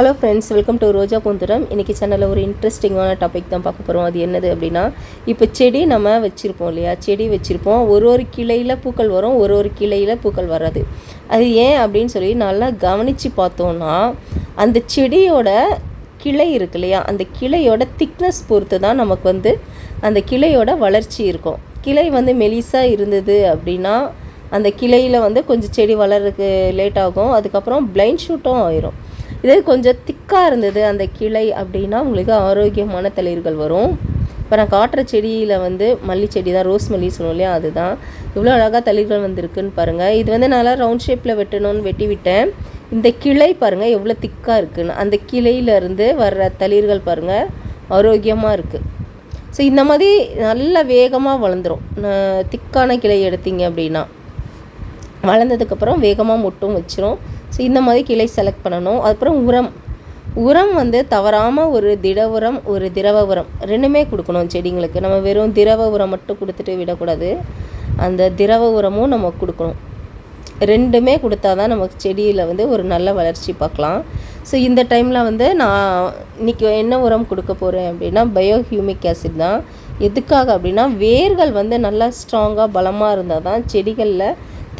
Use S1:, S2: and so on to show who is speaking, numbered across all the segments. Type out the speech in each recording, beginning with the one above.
S1: Hello friends welcome to Roja பூந்துரம் இன்றைக்கி சேனலில் ஒரு இன்ட்ரெஸ்டிங்கான டாபிக் தான் பார்க்க போகிறோம் அது என்னது அப்படின்னா இப்போ செடி நம்ம வச்சுருப்போம் இல்லையா? செடி வச்சுருப்போம். ஒரு ஒரு கிளையில் பூக்கள் வரும் ஒரு ஒரு கிளையில் பூக்கள் வராது. அது ஏன் அப்படின்னு சொல்லி நல்லா கவனித்து பார்த்தோன்னா அந்த செடியோட கிளை இருக்கு இல்லையா? அந்த கிளையோட திக்னஸ் பொறுத்து தான் நமக்கு வந்து அந்த கிளையோட வளர்ச்சி இருக்கும். கிளை வந்து மெலிசாக இருந்தது அப்படின்னா அந்த கிளையில் வந்து கொஞ்சம் செடி வளர்றதுக்கு லேட் ஆகும். அதுக்கப்புறம் பிளைண்ட் ஷூட்டும் ஆயிரும். இதே கொஞ்சம் திக்காக இருந்தது அந்த கிளை அப்படின்னா உங்களுக்கு ஆரோக்கியமான தளிர்கள் வரும். இப்போ நான் காட்டுற செடியில் வந்து மல்லி செடி தான் ரோஸ் மல்லி சொல்லுவோம் இல்லையா அதுதான். இவ்வளோ அழகாக தளிர்கள் வந்திருக்குன்னு பாருங்கள் இது வந்து நல்லா ரவுண்ட் ஷேப்பில் வெட்டணும்னு வெட்டி விட்டேன். இந்த கிளை பாருங்கள் எவ்வளோ திக்காக இருக்குன்னு. அந்த கிளையிலேருந்து வர்ற தளிர்கள் பாருங்கள் ஆரோக்கியமாக இருக்குது ஸோ இந்த மாதிரி நல்லா வேகமாக வளர்ந்துடும் திக்கான கிளை எடுத்தீங்க அப்படின்னா. வளர்ந்ததுக்கப்புறம் வேகமாக மொட்டும் வச்சிரும். ஸோ இந்த மாதிரி கிளை செலக்ட் பண்ணணும். அதுக்கப்புறம் உரம். உரம் வந்து தவறாமல் ஒரு திட உரம் ஒரு திரவ உரம் ரெண்டுமே கொடுக்கணும் செடிங்களுக்கு. நம்ம வெறும் திரவ உரம் மட்டும் கொடுத்துட்டு விடக்கூடாது. அந்த திரவ உரமும் நம்ம கொடுக்கணும். ரெண்டுமே கொடுத்தா தான் நமக்கு செடியில் வந்து ஒரு நல்ல வளர்ச்சி பார்க்கலாம். ஸோ இந்த டைமில் வந்து நான் இன்றைக்கி என்ன உரம் கொடுக்க போகிறேன் அப்படின்னா பயோ ஹியூமிக் ஆசிட் தான். எதுக்காக அப்படின்னா வேர்கள் வந்து நல்லா ஸ்ட்ராங்காக பலமாக இருந்தால் தான் செடிகளில்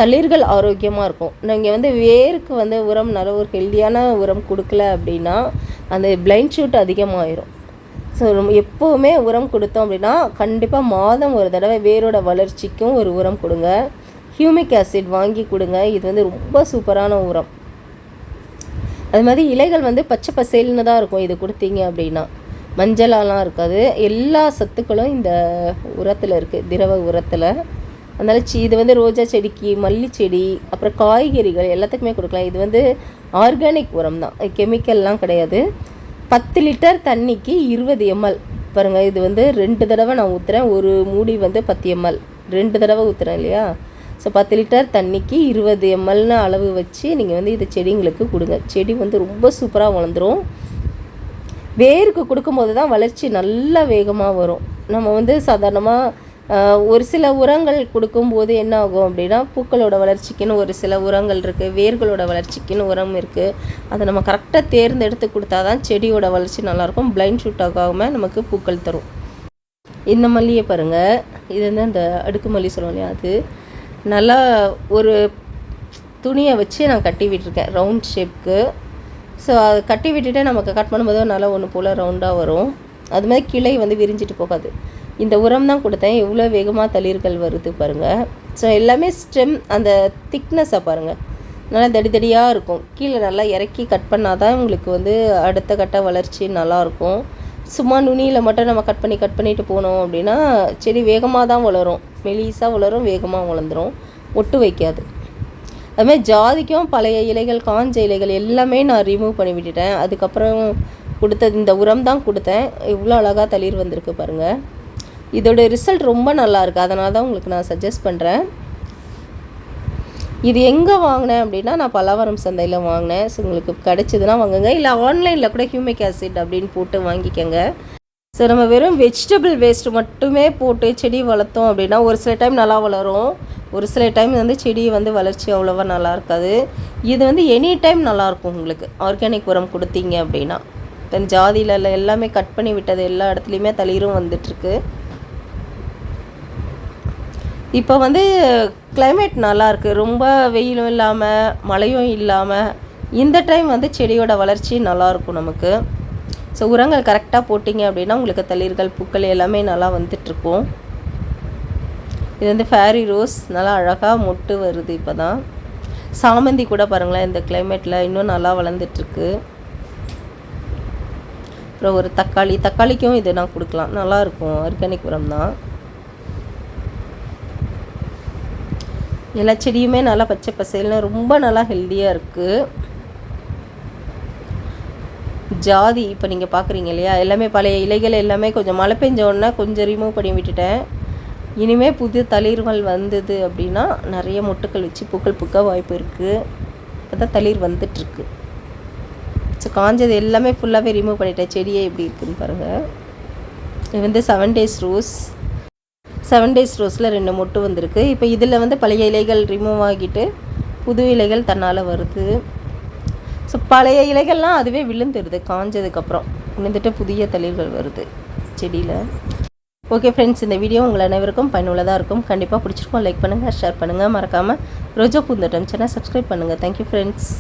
S1: தளிர்கள் ஆரோக்கியமாக இருக்கும். நீங்கள் வந்து வேருக்கு வந்து உரம் நல்ல ஒரு ஹெல்த்தியான உரம் கொடுக்கல அப்படின்னா அந்த பிளைண்ட் ஷூட் அதிகமாகிடும் ஸோ எப்போவுமே உரம் கொடுத்தோம் அப்படின்னா கண்டிப்பாக மாதம் ஒரு தடவை வேரோட வளர்ச்சிக்கும் ஒரு உரம் கொடுங்க. ஹியூமிக் ஆசிட் வாங்கி கொடுங்க. இது வந்து ரொம்ப சூப்பரான உரம். அது மாதிரி இலைகள் வந்து பச்சை பசேல்னு தான் இருக்கும். இது கொடுத்தீங்க அப்படின்னா மஞ்சளாலாம் இருக்காது. எல்லா சத்துக்களும் இந்த உரத்தில் இருக்குது திரவ உரத்தில். அதனால் சி இது வந்து ரோஜா செடிக்கு மல்லி செடி அப்புறம் காய்கறிகள் எல்லாத்துக்குமே கொடுக்கலாம். இது வந்து ஆர்கானிக் உரம் தான். கெமிக்கல்லாம் கிடையாது. பத்து லிட்டர் தண்ணிக்கு இருபது எம்எல். பாருங்கள் இது வந்து ரெண்டு தடவை நான் ஊற்றுறேன் ஒரு மூடி வந்து பத்து எம்எல். ரெண்டு தடவை ஊற்றுறேன் இல்லையா? ஸோ பத்து லிட்டர் தண்ணிக்கு இருபது எம்எல்னு அளவு வச்சு நீங்கள் வந்து இதை செடிங்களுக்கு கொடுங்க. செடி வந்து ரொம்ப சூப்பராக வளர்ந்துடும் வேருக்கு கொடுக்கும்போது தான் வளர்ச்சி நல்லா வேகமாக வரும். நம்ம வந்து சாதாரணமாக ஒரு சில உரங்கள் கொடுக்கும்போது என்ன ஆகும் அப்படின்னா பூக்களோட வளர்ச்சிக்குன்னு ஒரு சில உரங்கள் இருக்குது வேர்களோட வளர்ச்சிக்குன்னு உரம் இருக்குது அதை நம்ம கரெக்டாக தேர்ந்தெடுத்து கொடுத்தா தான் செடியோட வளர்ச்சி நல்லாயிருக்கும் பிளைண்ட் ஷூட் ஆகாமல் நமக்கு பூக்கள் தரும். இந்த மல்லியை பாருங்கள் இது வந்து அந்த அடுக்கு மல்லி சொல்லுவோம் இல்லையா அது? நல்லா ஒரு துணியை வச்சு நான் கட்டி விட்டுருக்கேன் ரவுண்ட் ஷேப்க்கு ஸோ அது கட்டி விட்டுட்டு நமக்கு கட் பண்ணும்போது நல்லா ஒன்று போல் ரவுண்டாக வரும். அது மாதிரி கிளை வந்து விரிஞ்சிட்டு போகாது. இந்த உரம் தான் கொடுத்தேன். எவ்வளோ வேகமாக தளிர்கள் வருது பாருங்கள் ஸோ எல்லாமே ஸ்டெம் அந்த திக்னஸை பாருங்கள் நல்லா தடி தடியாக இருக்கும். கீழே நல்லா இறக்கி கட் பண்ணால் தான் உங்களுக்கு வந்து அடுத்த கட்ட வளர்ச்சி நல்லாயிருக்கும். சும்மா நுனியில் மட்டும் நம்ம கட் பண்ணி கட் பண்ணிட்டு போனோம் அப்படின்னா செடி வேகமாக தான் வளரும். மெலிசாக வளரும் வேகமாக வளர்ந்துடும் ஒட்டு வைக்காது. அதுமாதிரி ஜாதிக்கும் பழைய இலைகள் காஞ்ச இலைகள் எல்லாமே நான் ரிமூவ் பண்ணி விட்டுட்டேன். அதுக்கப்புறம் கொடுத்தது இந்த உரம் தான் கொடுத்தேன். இவ்வளோ அழகாக தளிர் வந்திருக்கு பாருங்கள் இதோட ரிசல்ட் ரொம்ப நல்லாயிருக்கு. அதனால தான் உங்களுக்கு நான் சஜஸ்ட் பண்ணுறேன் இது எங்கே வாங்கினேன் அப்படின்னா நான் பல்லாவரம் சந்தையில் வாங்கினேன். ஸோ உங்களுக்கு கிடச்சிதுன்னா வாங்குங்க. இல்லை ஆன்லைனில் கூட ஹியூமிக் ஆசிட் அப்படின்னு போட்டு வாங்கிக்கோங்க. ஸோ நம்ம வெறும் வெஜிடபிள் வேஸ்ட் மட்டுமே போட்டு செடி வளர்த்தோம் அப்படின்னா ஒரு சில டைம் நல்லா வளரும். ஒரு சில டைம் வந்து செடி வந்து வளர்ச்சி அவ்வளோவா நல்லா இருக்காது. இது வந்து எனி டைம் நல்லாயிருக்கும் உங்களுக்கு. ஆர்கானிக் உரம் கொடுத்தீங்க அப்படின்னா. இப்போ ஜாதியில் எல்லாமே கட் பண்ணி விட்டது எல்லா இடத்துலையுமே தளிரும் வந்துட்டுருக்கு இப்போ வந்து கிளைமேட் நல்லாயிருக்கு. ரொம்ப வெயிலும் இல்லாமல் மழையும் இல்லாமல் இந்த டைம் வந்து செடியோட வளர்ச்சி நல்லாயிருக்கும் நமக்கு. ஸோ உரங்கள் கரெக்டாக போட்டிங்க அப்படின்னா உங்களுக்கு தளிர்கள் பூக்கள் எல்லாமே நல்லா வந்துட்டுருக்கும். இது வந்து ஃபேரி ரோஸ் நல்லா அழகாக மொட்டு வருது இப்போ தான் சாமந்தி கூட பாருங்களேன் இந்த கிளைமேட்டில் இன்னும் நல்லா வளர்ந்துட்டுருக்கு. அப்புறம் ஒரு தக்காளி. தக்காளிக்கும் இது நான் கொடுக்கலாம். நல்லாயிருக்கும். ஆர்கானிக் உரம் தான் எல்லா செடியுமே நல்லா பச்சை பசேல்னு ரொம்ப நல்லா ஹெல்த்தியாக இருக்குது ஜாதி இப்போ நீங்கள் பார்க்குறீங்க இல்லையா? எல்லாமே பழைய இலைகள் எல்லாமே கொஞ்சம் மழை பெஞ்ச உடனே கொஞ்சம் ரிமூவ் பண்ணி விட்டுட்டேன். இனிமேல் புது தளிர்கள் வந்தது அப்படின்னா நிறைய மொட்டுக்கள் வச்சு பூக்கள் பூக்க வாய்ப்பு இருக்குது அதான் தளிர் வந்துட்டுருக்கு. ஸோ காஞ்சது எல்லாமே ஃபுல்லாகவே ரிமூவ் பண்ணிட்டேன். செடியே எப்படி இருக்குதுன்னு பாருங்கள் இது வந்து seven days rose seven days ரோஸில் ரெண்டு மொட்டு வந்திருக்கு. இப்போ இதில் வந்து பழைய இலைகள் ரிமூவ் ஆகிட்டு புது இலைகள் தன்னால் வருது. ஸோ பழைய இலைகள்லாம் அதுவே விழுந்துருது காஞ்சதுக்கப்புறம். விழுந்துட்டு புதிய தளிர்கள் வருது செடியில். ஓகே ஃப்ரெண்ட்ஸ் இந்த வீடியோ உங்கள் அனைவருக்கும் பயனுள்ளதாக இருக்கும். கண்டிப்பாக பிடிச்சிருக்கோம் லைக் பண்ணுங்கள் ஷேர் பண்ணுங்கள் மறக்காமல் ரோஜா பூந்தோட்டம் சேனல் சப்ஸ்கிரைப் பண்ணுங்கள் தேங்க்யூ ஃப்ரெண்ட்ஸ்